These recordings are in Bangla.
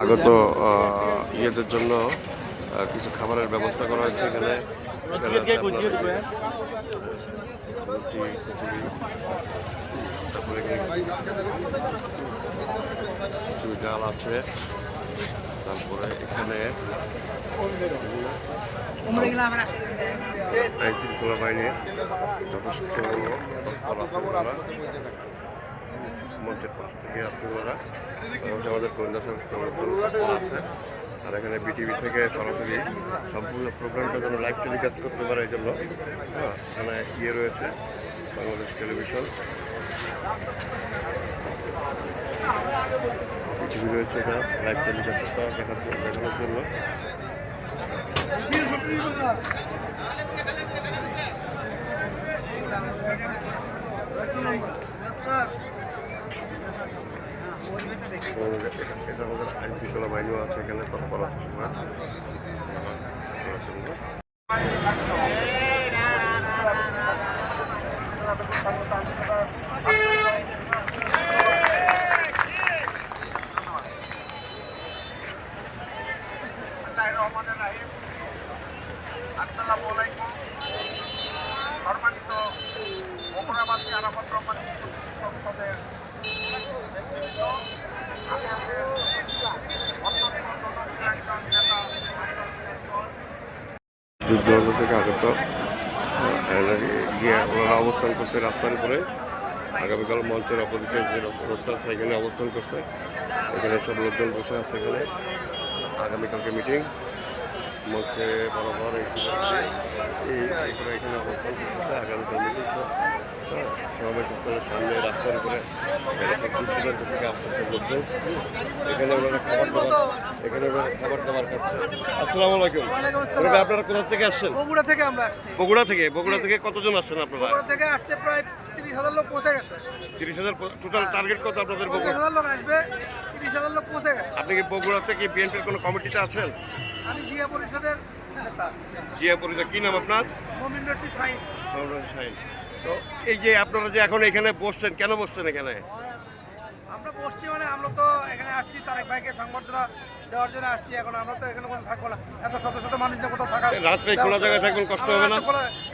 আগত ইয়েদের জন্য কিছু খাবারের ব্যবস্থা করা হয়েছে এখানে তারপরে খিচুড়ি ডাল আছে তারপরে এখানে আইন শৃঙ্খলা যথেষ্ট মঞ্চের পাশ থেকে আছে ওনারা অবশ্য আমাদের গোয়েন্দা সংস্থা আছে। আর এখানে বিটিভি থেকে সরাসরি সম্পূর্ণ প্রোগ্রামটা যেন লাইভ টেলিকাস্ট করতে পারে এই জন্য। হ্যাঁ এখানে ইয়ে রয়েছে, বাংলাদেশ টেলিভিশন। বিটিভি রয়েছে এখানে লাইভ টেলিকাস্টটা দেখার জন্য দেখানোর জন্য। তো এটা আমাদের আইন শৃঙ্খলা বাহিনীও আছে এখানে তৎপর আছে সময় করার আসসালামু আলাইকুম। সম্মানিত বগুড়াবাসী আরামত রহমান দূর দূরান্ত থেকে আগত। গিয়ে ওনারা অবস্থান করছে রাস্তার উপরে। আগামীকাল মঞ্চের অপোজিটে যে রোডটা সেখানে অবস্থান করছে। এখানে সব লোকজন বসে আছে এখানে। আগামীকালকে মিটিং। মঞ্চে বরাবর এই এখানে অবস্থান করতেছে। আগামীকাল মিটিং হ্যাঁ সমাবেশ স্থলের সামনে রাস্তার উপরে এখানে সব দূর থেকে আসছে লোকজন এখানে ওনারা খাবার দাবার এখানে ওনারা খাবার দাবার খাচ্ছে। আসসালামু আলাইকুম। ওয়ালাইকুম আপনারা কোথা থেকে আসছেন? বগুড়া থেকে আমরা আসছি। বগুড়া থেকে? বগুড়া থেকে কতজন আসছেন আপনারা? বগুড়া থেকে আসছে প্রায় তিরিশ হাজার লোক পৌঁছে গেছে। তিরিশ হাজার টোটাল টার্গেট কত আপনাদের পঞ্চাশ হাজার লোক আসবে তিরিশ হাজার লোক পৌঁছে গেছে। আপনি কি বগুড়াতে কি বিএনপির কোনো কমিটিতে আছেন? আমি জিয়া পরিষদের নেতা। জিয়া পরিচয় কি নাম আপনার? মমিন রশিদ সাইন মনোরঞ্জন শাহিন। তো এই যে আপনারা যে এখন এখানে বসছেন কেন বসছেন এখানে? আমরা বসছি মানে আমরা তো এখানে আসছি তারেক ভাইকে সংবর্ধনা দেওয়ার জন্য আসছি। এখন আমরা তো এখানে কোনো থাকব না। এত শত শত মানুষ না কোথাও থাকার রাত্রে খোলা জায়গায় থাকবেন, কষ্ট হবে না?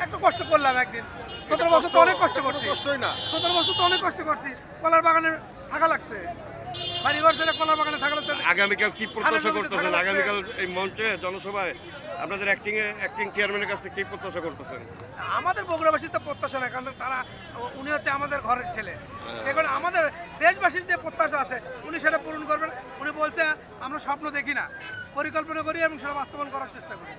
একটু কষ্ট করলাম একদিন। সতেরো বছর তো অনেক কষ্ট করছি। কষ্টই না। সতেরো বছর তো অনেক কষ্ট করছি। কলার বাগানে থাকা লাগছে। বাড়ি ঘর ছেড়ে কলার বাগানে থাকা লাগছে। আগামীকাল কি প্রত্যাশা করতেছেন? আগামীকাল এই মঞ্চে জনসভায়? আপনাদের অ্যাক্টিং অ্যাক্টিং চেয়ারম্যানের কাছ থেকে কি প্রত্যাশা করতেছেন? আমাদের বগুড়াবাসী তো প্রত্যাশা নাই কারণ তারা উনি হচ্ছে আমাদের ঘরের ছেলে। সেখানে আমাদের দেশবাসীর যে প্রত্যাশা আছে উনি সেটা পূরণ করবেন। উনি বলছে আমরা স্বপ্ন দেখি না। পরিকল্পনা করি এবং সেটা বাস্তবায়ন করার চেষ্টা করি।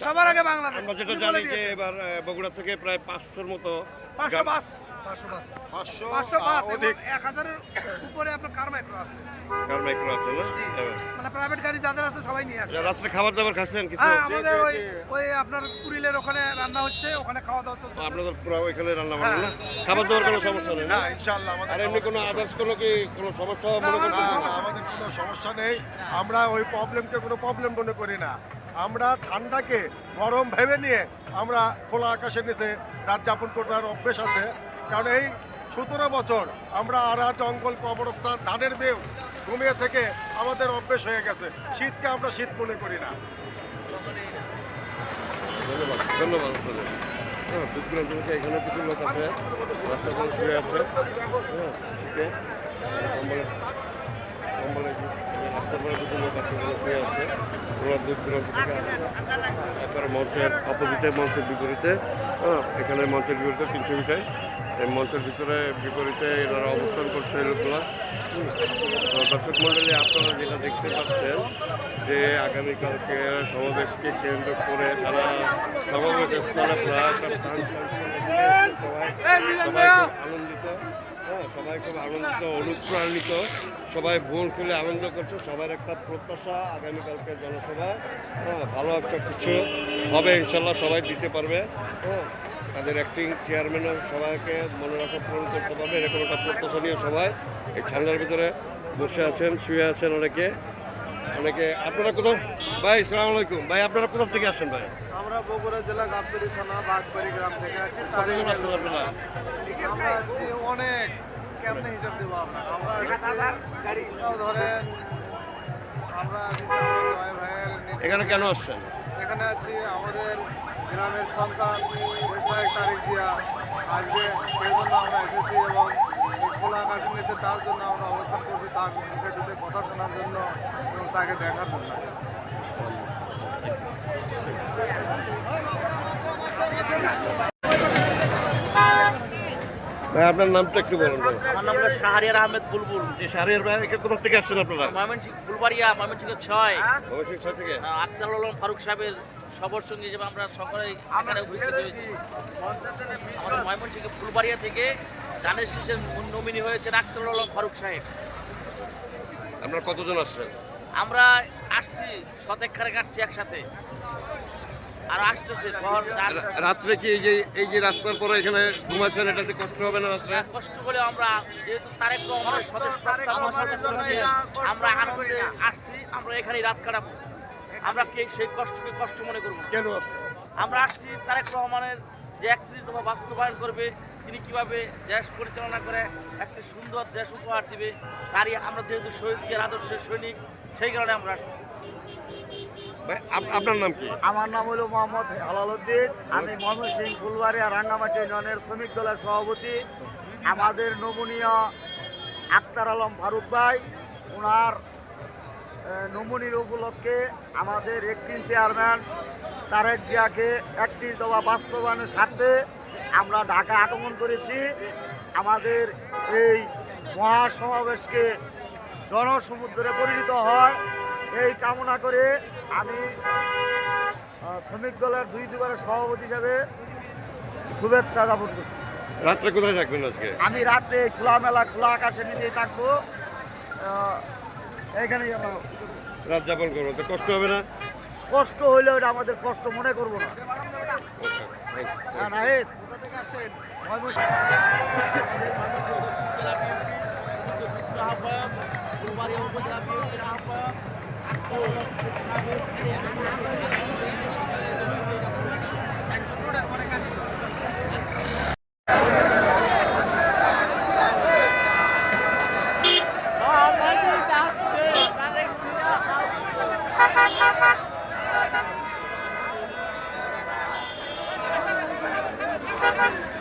সবার আগে বাংলাদেশ। আমরা যেটা জানি যে এবার বগুড়া থেকে প্রায় পাঁচশোর মতো পাঁচশো বাস। পাঁচশো বাস। এবং অধিক। এক হাজারের উপরে আপনার কার মাইক্রো আছে। কার মাইক্রো আছে না? মানে প্রাইভেট গাড়ি যাদের আছে সবাই নিয়ে আসে রাত্রে খাবার দাবার খাচ্ছেন কিছু হ্যাঁ আমাদের ওই ওই আপনার কুড়িলের ওখানে রান্না হচ্ছে ওখানে খাওয়া দাওয়া চলছে। আপনাদের পুরো ওইখানে রান্না বান্না না? খাবার দাবার কোনো সমস্যা নেই না ইনশাআল্লাহ আমাদের আর এমনি কোনো আদার্স কোনো কি কোনো সমস্যা মনে করছেন? আমাদের কোনো সমস্যা নেই। আমরা ওই প্রবলেমকে কোনো প্রবলেম মনে করি না। আমরা ঠান্ডাকে গরম ভেবে নিয়ে আমরা খোলা আকাশের নিচে রাত যাপন করবার অভ্যেস আছে। কারণ এই সতেরো বছর আমরা আড়া জঙ্গল কবরস্থান ধানের বেউ ঘুমিয়ে থেকে আমাদের অভ্যেস হয়ে গেছে। শীতকে আমরা শীত মনে করি না। ধন্যবাদ। ধন্যবাদ হ্যাঁ আছে আছে একবার মঞ্চের অপোজিটে মঞ্চের বিপরীতে এখানে মঞ্চের বিপরীতে তিনশো মিটার এই মঞ্চের ভিতরে বিপরীতে এনারা অবস্থান করছে লোকগুলা দর্শক মণ্ডলী আপনারা যেটা দেখতে পাচ্ছেন যে আগামীকালকে সমাবেশকে কেন্দ্র করে সারা সমাবেশ স্থলে প্রায় আনন্দিত সবাই খুব আনন্দিত অনুপ্রাণিত সবাই ভোর খুলে আনন্দ করছে সবার একটা প্রত্যাশা আগামীকালকে জনসভায় হ্যাঁ ভালো একটা কিছু হবে ইনশাল্লাহ সবাই দিতে পারবে। হ্যাঁ তাদের অ্যাক্টিং চেয়ারম্যানও সবাইকে মনে রাখা পূরণ করতে পারবে এরকম একটা প্রত্যাশা নিয়ে সবাই এই ঠান্ডার ভিতরে বসে আছেন শুয়ে আছেন অনেকে। অনেকে আপনারা কোথাও ভাই সালাম আলাইকুম। ভাই আপনারা কোথা থেকে আসেন ভাই? আমরা বগুড়া জেলা গাবতলী থানা বাগবাড়ি গ্রাম থেকে আছি কতজন আমরা আছি অনেক। কেমনে হিসাব দেবো আপনার আমরা ধরেন আমরা। এখানে কেন আসছেন? এখানে আছি আমাদের গ্রামের সন্তান দেশনায়ক তারেক জিয়া আসবে সেই জন্য আমরা এসেছি এবং খোলা আকাশের নিচে তার জন্য আমরা অবস্থান করছি তার মুখে দুটো কথা শোনার জন্য এবং তাকে দেখার জন্য। ভাই আপনার নামটা একটু বলুন ভাই। আমার নাম হলো শাহরিয়ার আহমেদ বুলবুল। যে শাহরিয়ার ভাই কোথা থেকে আসছেন আপনারা? ময়মনসিংহ ফুলবাড়িয়া ময়মনসিংহ ছয়। অবশ্যই ছয় থেকে? আক্তার আলম ফারুক সাহেবের সবর সঙ্গে আমরা সকলে এখানে উপস্থিত হয়েছি। আমাদের ময়মনসিংহ ফুলবাড়িয়া থেকে গানের শেষে নমিনি হয়েছেন আক্তার আলম ফারুক সাহেব। আপনারা কতজন আসছেন? আমরা আসছি শতেক খারেক আসছি একসাথে। আর আসতেছে রাত্রে কি এই যে এই যে রাস্তার পরে এখানে ঘুমাচ্ছেন এটাতে কষ্ট হবে না রাত্রে? কষ্ট করে আমরা যেহেতু তারেক রহমানের স্বদেশ আমরা আনন্দে আসছি আমরা এখানেই রাত কাটাবো। আমরা কে সেই কষ্টকে কষ্ট মনে করব কেন আমরা আসছি তারেক রহমানের যে একত্রিশ দফা বাস্তবায়ন করবে তিনি কীভাবে দেশ পরিচালনা করে একটি সুন্দর দেশ উপহার দিবে তারই আমরা যেহেতু শহীদ যে আদর্শের সৈনিক সেই কারণে আমরা আসছি। আপনার নাম কি? আমার নাম হলো মোহাম্মদ হেলালুদ্দিন আমি ময়মনসিং ফুলবাড়িয়া রাঙ্গামাটি ইউনিয়নের শ্রমিক দলের সভাপতি। আমাদের নমনীয় আক্তার আলম ফারুক ভাই ওনার নমনীর উপলক্ষে আমাদের একটিন চেয়ারম্যান তারেক জিয়াকে একত্রিশ দফা বাস্তবায়নের স্বার্থে আমরা ঢাকা আগমন করেছি। আমাদের এই মহাসমাবেশকে জনসমুদ্রে পরিণত হয়। এই কামনা করে আমি শ্রমিক দলের দুই দুবারের সভাপতি হিসাবে শুভেচ্ছা জ্ঞাপন করছি। রাত্রে কোথায় থাকবেন আজকে? আমি রাত্রে খোলা মেলা খোলা আকাশের নিচেই থাকব। আহ, এইখানেই আমরা রাত যাপন করব। তো কষ্ট হবে না? কষ্ট হইলেও এটা আমাদের কষ্ট মনে করব না। Okay, thanks. হ্যাঁ,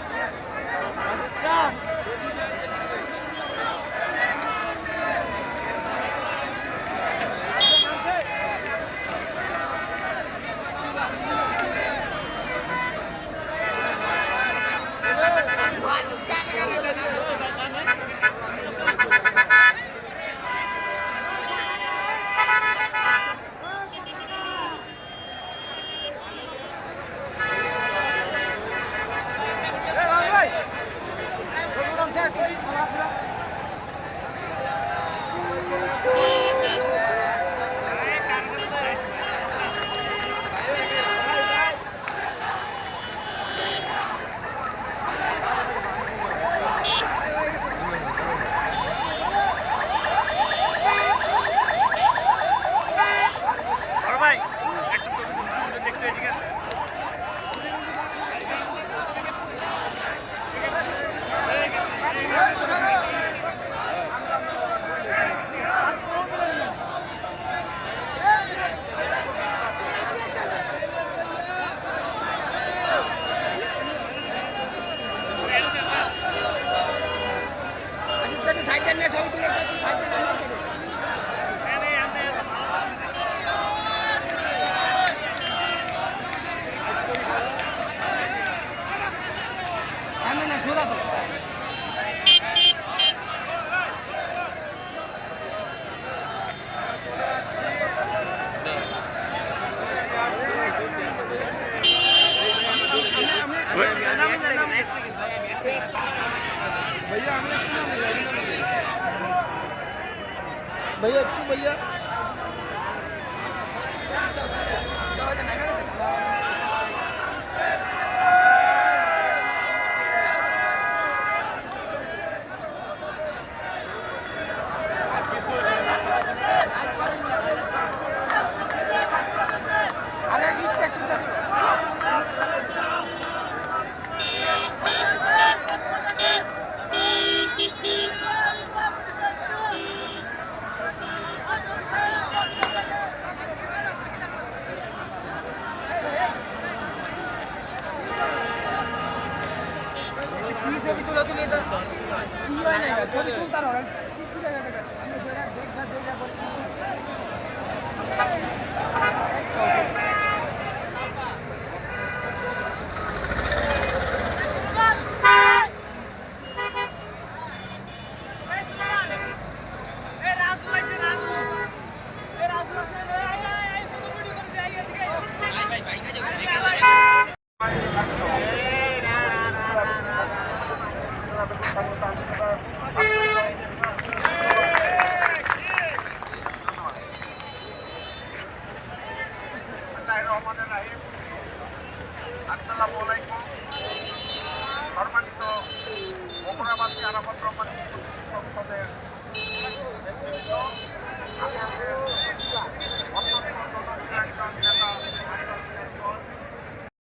भैया क्यों भैया তুলো তুমি রহমানের রাহিম। আসসালামু আলাইকুম।